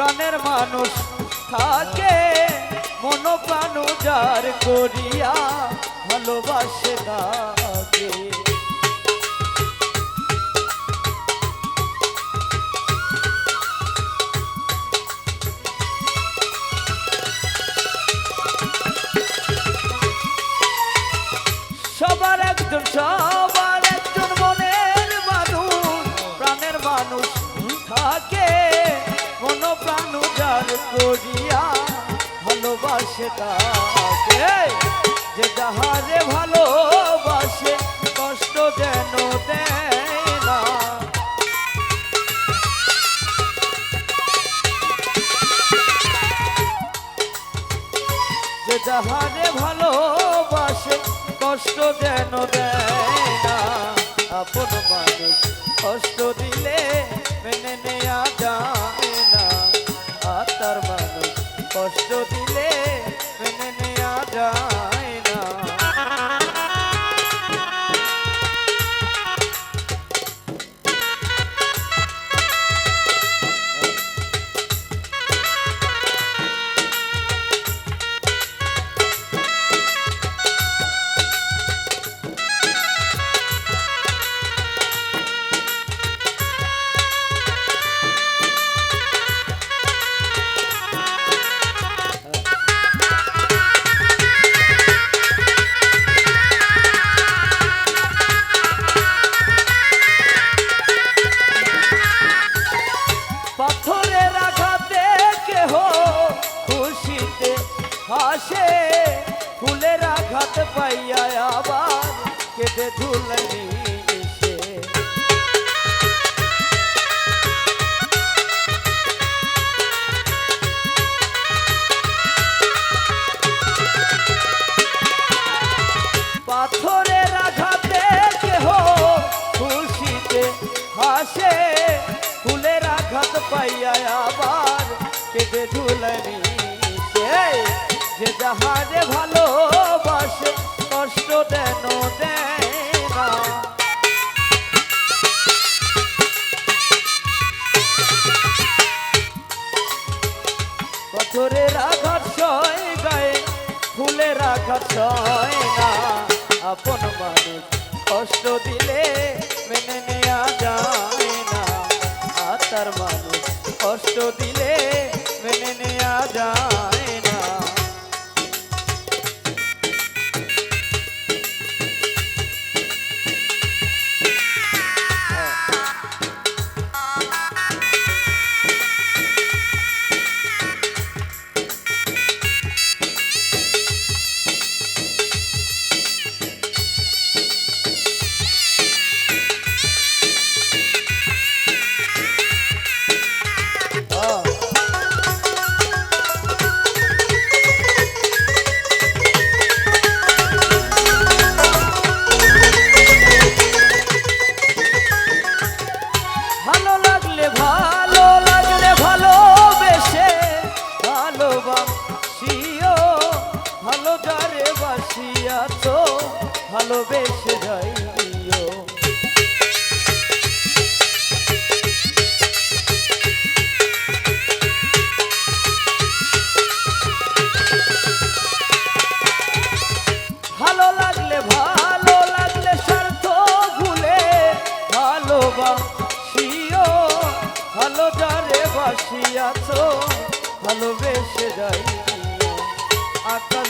প্রাণের মানুষ থাকে মন প্রাণ যার করিয়া ভালোবাসে তাকে। সবার একজন সবার একজন মনের মানুষ, প্রাণের মানুষ থাকে মন প্রাণ যার করিয়া ভালোবাসে তাকে। যে যাহারে ভালোবাসে, কষ্ট যেন দেয় না। যে যাহারে ভালোবাসে, কষ্ট যেন দেয় না। আপন মানুষ কষ্ট দিলে মেনে নেওয়া কষ্ট হাসে ফুলের আঘাত পাইয়া আবার কেঁদে ধুলনি পাথরের হাসে, ফুলের আঘাত পাইয়া আবার কেঁদে ঝুলনি সে যে যাহারে ভালোবাসে, কষ্ট দেন দেয় না। পাথরের আঘাত সয় গায়ে ফুলের আঘাত সয় না। আপন মানুষ কষ্ট দিলে মেনে নেওয়া যায় না। আত্মার মানুষ কষ্ট দিলে মেনে নেওয়া যায় ভালো যারে বাসিয়াছ ভালোবেসে যাই আকাল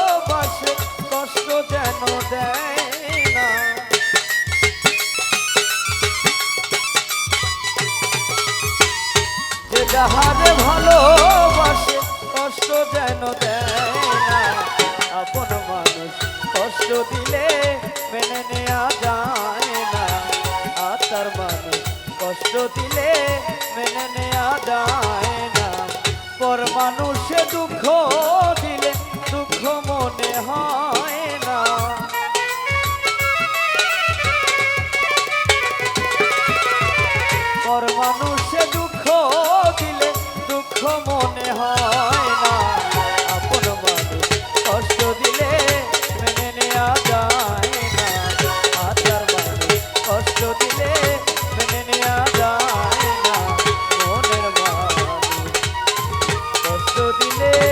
যাহারে ভালোবাসে, কষ্ট যেন দেয় না। আপন মানুষ কষ্ট দিলে মেনে নেওয়া যায় না। আত্মার মানুষ কষ্ট দিলে মেনে নেওয়া যায় না। পর মানুষে দুঃখ দিলে, দুঃখ মনে হয়। দিলে